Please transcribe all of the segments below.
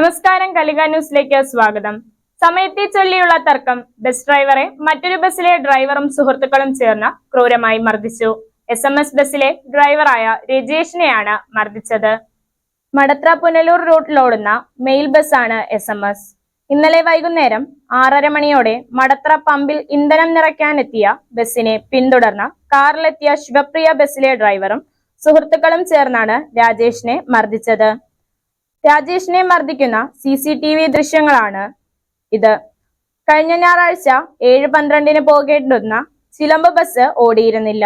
നമസ്കാരം കലിക ന്യൂസിലേക്ക് സ്വാഗതം. സമയത്തെ ചൊല്ലിയുള്ള തർക്കം ബസ് ഡ്രൈവറെ മറ്റൊരു ബസ്സിലെ ഡ്രൈവറും സുഹൃത്തുക്കളും ചേർന്ന് ക്രൂരമായി മർദ്ദിച്ചു. എസ് എം എസ് ബസ്സിലെ ഡ്രൈവറായ രജേഷിനെയാണ് മർദ്ദിച്ചത്. മടത്ര പുനലൂർ റൂട്ടിലോടുന്ന മെയിൽ ബസ്സാണ് എസ് എം എസ് ഇന്നലെ വൈകുന്നേരം ആറര മണിയോടെ മടത്ര പമ്പിൽ ഇന്ധനം നിറയ്ക്കാനെത്തിയ ബസ്സിനെ പിന്തുടർന്ന കാറിലെത്തിയ ശിവപ്രിയ ബസ്സിലെ ഡ്രൈവറും സുഹൃത്തുക്കളും ചേർന്നാണ് രാജേഷിനെ മർദ്ദിച്ചത്. രാജേഷിനെ മർദ്ദിക്കുന്ന സി സി ടി വി ദൃശ്യങ്ങളാണ് ഇത്. കഴിഞ്ഞ ഞായറാഴ്ച ഏഴ് പന്ത്രണ്ടിന് പോകേണ്ടിരുന്ന ചിലമ്പ് ബസ് ഓടിയിരുന്നില്ല.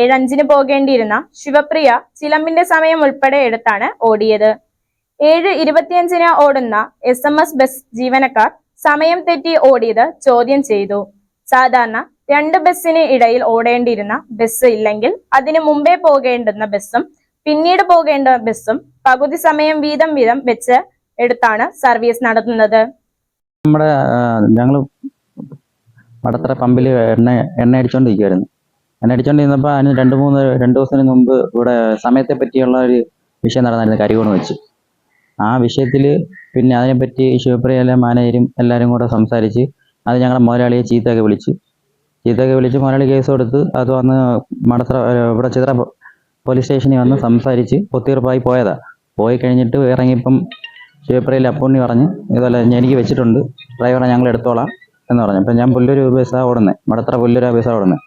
ഏഴഞ്ചിന് പോകേണ്ടിയിരുന്ന ശിവപ്രിയ ചിലമ്പിന്റെ സമയം ഉൾപ്പെടെ എടുത്താണ് ഓടിയത്. ഏഴ് ഇരുപത്തിയഞ്ചിന് ഓടുന്ന എസ് എം എസ് ബസ് ജീവനക്കാർ സമയം തെറ്റി ഓടിയത് ചോദ്യം ചെയ്തു. സാധാരണ രണ്ട് ബസ്സിന് ഇടയിൽ ഓടേണ്ടിയിരുന്ന ബസ് ഇല്ലെങ്കിൽ അതിനു മുമ്പേ പോകേണ്ടുന്ന ബസ്സും പിന്നീട് പോകേണ്ട ബസ്സും പകുതി സമയം വീതം വീതം വെച്ച് എടുത്താണ് സർവീസ് നടത്തുന്നത്. നമ്മുടെ ഞങ്ങൾ വടത്തറ പമ്പിൽ എണ്ണ എണ്ണ അടിച്ചോണ്ടിരിക്കുവായിരുന്നു. എണ്ണ അടിച്ചുകൊണ്ടിരുന്നപ്പോൾ അതിന് രണ്ട് മൂന്ന് രണ്ട് ദിവസത്തിന് മുമ്പ് ഇവിടെ സമയത്തെ പറ്റിയുള്ള ഒരു വിഷയം നടന്നായിരുന്നു കരികോണ് വെച്ച്. ആ വിഷയത്തിൽ പിന്നെ അതിനെപ്പറ്റി ശിവപ്രിയയിലെ മാനേജരും എല്ലാവരും കൂടെ സംസാരിച്ച് അത് ഞങ്ങളുടെ മുതലാളിയെ ചീത്തയൊക്കെ വിളിച്ച്. ചീത്തയൊക്കെ വിളിച്ച് മുതലാളി കേസ് കൊടുത്ത് അത് വന്ന് മടത്തറ ഇവിടെ ചിത്ര പോലീസ് സ്റ്റേഷനിൽ വന്ന് സംസാരിച്ച് ഒത്തീർപ്പായി പോയതാ. പോയി കഴിഞ്ഞിട്ട് ഇറങ്ങിയപ്പം ശിവപ്രയിൽ അപ്പുണ്ണി പറഞ്ഞ് ഇതുപോലെ എനിക്ക് വെച്ചിട്ടുണ്ട് ഡ്രൈവറെ ഞങ്ങൾ എടുത്തോളാം എന്ന് പറഞ്ഞു. അപ്പം ഞാൻ പുല്ലൂർ ബസ്സാണ് ഓടുന്നത് മടത്ര പുല്ലൊരു ബസ്സാണ് ഓടുന്നത്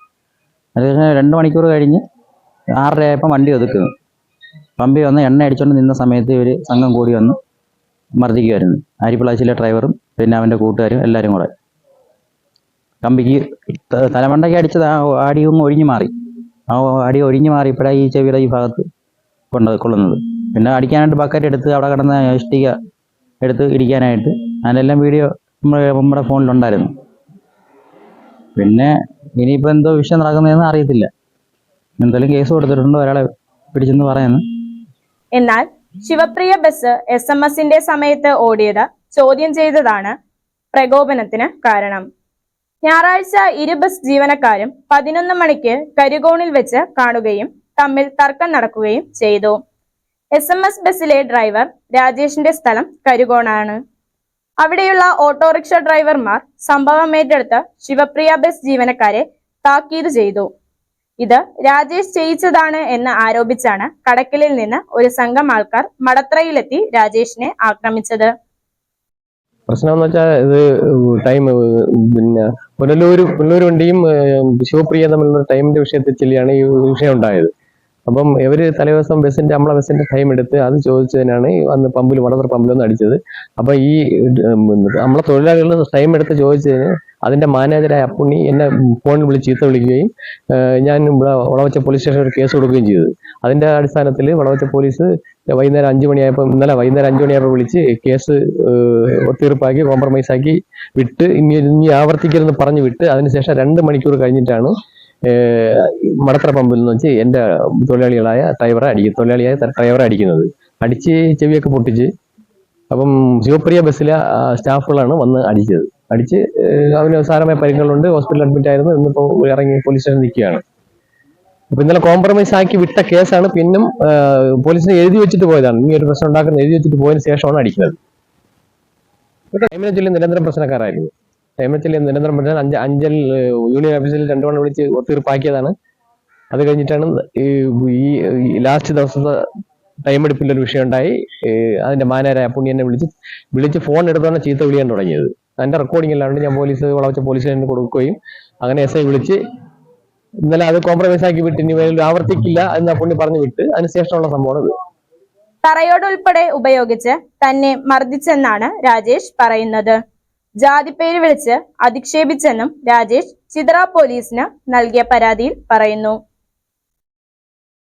അത് രണ്ട് മണിക്കൂർ കഴിഞ്ഞ് ആറര ആയപ്പോൾ വണ്ടി ഒതുക്കുന്നു. പമ്പി വന്ന് എണ്ണ അടിച്ചുകൊണ്ട് നിന്ന സമയത്ത് ഇവർ സംഘം കൂടി വന്ന് മർദ്ദിക്കുമായിരുന്നു ആരിപ്പിളാച്ചിലെ ഡ്രൈവറും പിന്നെ അവന്റെ കൂട്ടുകാരും എല്ലാവരും കൂടെ. കമ്പിക്ക് തലമണ്ടയ്ക്ക് അടിച്ചത് ആ ആടിയും ഒഴിഞ്ഞു മാറി. ആ അടി ഒഴിഞ്ഞു മാറി മാറിയപ്പോഴാണ് ഈ ചെവിയുടെ ഈ ഭാഗത്ത് കൊണ്ട് കൊള്ളുന്നത്. പിന്നെ അടിക്കാനായിട്ട് ബക്കറ്റ് എടുത്ത് അവിടെ കിടന്ന ഇഷ്ടിക എടുത്ത് ഇടിക്കാനായിട്ട് അതിനെല്ലാം വീഡിയോ നമ്മുടെ നമ്മുടെ ഫോണിലുണ്ടായിരുന്നു പിന്നെ ഇനിയിപ്പോൾ എന്തോ വിഷയം നടക്കുന്നതെന്ന് അറിയത്തില്ല. എന്തായാലും കേസ് കൊടുത്തിട്ടുണ്ട് ഒരാളെ പിടിച്ചെന്ന് പറയുന്നു എന്നാൽ ശിവപ്രിയ ബസ് എസ് എം എസിന്റെ സമയത്ത് ഓടിയത് ചോദ്യം ചെയ്തതാണ് പ്രകോപനത്തിന് കാരണം. ഞായറാഴ്ച ഇരു ബസ് ജീവനക്കാരും പതിനൊന്ന് മണിക്ക് കരികോണിൽ വെച്ച് കാണുകയും തമ്മിൽ തർക്കം നടക്കുകയും ചെയ്തു. എസ് എം എസ് ബസ്സിലെ ഡ്രൈവർ രാജേഷിന്റെ സ്ഥലം കരികോണാണ്. അവിടെയുള്ള ഓട്ടോറിക്ഷ ഡ്രൈവർമാർ സംഭവം ഏറ്റെടുത്ത് ശിവപ്രിയ ബസ് ജീവനക്കാരെ താക്കീത് ചെയ്തു. ഇത് രാജേഷ് ചെയ്യിച്ചതാണ് എന്ന് ആരോപിച്ചാണ് കടക്കലിൽ നിന്ന് ഒരു സംഘം ആൾക്കാർ മടത്രയിലെത്തി രാജേഷിനെ ആക്രമിച്ചത്. പ്രശ്നം എന്ന് വെച്ചാൽ ഇത് ടൈം പിന്നെ പുനലൂർ പുനലൂർ വണ്ടിയും ശിവപ്രിയ തമ്മിലുള്ള ടൈമിന്റെ വിഷയത്തിൽ ചെല്ലിയാണ് ഈ വിഷയം ഉണ്ടായത്. അപ്പം ഇവർ തലേ ദിവസം ബസ്സിന്റെ നമ്മളെ ബസ്സിന്റെ ടൈം എടുത്ത് അത് ചോദിച്ചതിനാണ് അന്ന് പമ്പിൽ വടതർ പമ്പിൽ ഒന്ന് അടിച്ചത് അപ്പൊ ഈ നമ്മളെ തൊഴിലാളികൾ ടൈം എടുത്ത് ചോദിച്ചതിന് അതിന്റെ മാനേജരായ അപ്പുണ്ണി എന്നെ ഫോണിൽ വിളിച്ച് ചീത്ത വിളിക്കുകയും ഞാൻ ഇവിടെ വളവച്ച പോലീസ് സ്റ്റേഷനിൽ ഒരു കേസ് കൊടുക്കുകയും ചെയ്തത് അതിന്റെ അടിസ്ഥാനത്തിൽ വളവച്ച പോലീസ് വൈകുന്നേരം അഞ്ചു മണിയായപ്പോൾ ഇന്നലെ വൈകുന്നേരം അഞ്ചു മണിയായപ്പോൾ വിളിച്ച് കേസ് തീർപ്പാക്കി കോംപ്രമൈസ് ആക്കി വിട്ട് ഇനി ഇനി ആവർത്തിക്കരുതെന്ന് പറഞ്ഞു വിട്ട് അതിനുശേഷം രണ്ട് മണിക്കൂർ കഴിഞ്ഞിട്ടാണ് മടത്തറ പമ്പിൽ നിന്ന് വെച്ച് എന്റെ തൊഴിലാളികളായ ഡ്രൈവറെ അടിക്കും തൊഴിലാളിയായ ഡ്രൈവറെ അടിക്കുന്നത്. അടിച്ച് ചെവിയൊക്കെ പൊട്ടിച്ച് അപ്പം ശിവപ്രിയ ബസ്സിലെ സ്റ്റാഫുകളാണ് വന്ന് അടിച്ചത്. അടിച്ച് അവന് സാരമായ പരിക്കുകളുണ്ട് ഹോസ്പിറ്റലിൽ അഡ്മിറ്റ് ആയിരുന്നു. ഇന്നിപ്പോൾ ഇറങ്ങി പോലീസ് നിൽക്കുകയാണ്. അപ്പൊ ഇന്നലെ കോംപ്രമൈസ് ആക്കി വിട്ട കേസാണ്. പിന്നും പോലീസിനെ എഴുതി വെച്ചിട്ട് പോയതാണ്. ഈ ഒരു പ്രശ്നം ഉണ്ടാക്കുന്ന എഴുതി വെച്ചിട്ട് പോയതിന് ശേഷമാണ് അടിക്കുന്നത്. ടൈമിനെ ചൊല്ലി നിരന്തരം പ്രശ്നക്കാരായിരുന്നു. ടൈമിനെ ചൊല്ലി നിരന്തരം പ്രശ്നം. അഞ്ച് അഞ്ചൽ യൂണിയൻ ഓഫീസിൽ രണ്ടു തവണ വിളിച്ച് ഒത്തീർപ്പാക്കിയതാണ് അത് കഴിഞ്ഞിട്ടാണ് ഈ ലാസ്റ്റ് ദിവസത്തെ ടൈം എടുപ്പിന്റെ ഒരു വിഷയം ഉണ്ടായി. അതിന്റെ മാനേരായ പുണ്യനെ വിളിച്ച് വിളിച്ച് ഫോൺ എടുത്തോടെ ചീത്ത വിളിയാൻ തുടങ്ങിയത്. അതിന്റെ റെക്കോർഡിംഗ് അല്ലാണ്ട് ഞാൻ പോലീസ് വളവച്ച പോലീസ് സ്റ്റേഷനിൽ കൊടുക്കുകയും അങ്ങനെ എസ് ഐ വിളിച്ച് ഇന്നലെ അത് കോംപ്രമൈസ് ആക്കി വിട്ട് ഇനി വേറെ ആവർത്തിക്കില്ല എന്ന് പുണ്ണി പറഞ്ഞു വിട്ട് അതിനുശേഷമുള്ള സംഭവമാണ് ഇത് തറയോടുൾപ്പെടെ ഉപയോഗിച്ച് തന്നെ മർദ്ദിച്ചെന്നാണ് രാജേഷ് പറയുന്നത്. ജാതിപ്പേര് വിളിച്ച് അധിക്ഷേപിച്ചെന്നും രാജേഷ് ചിത്ര പോലീസിന് നൽകിയ പരാതിയിൽ പറയുന്നു.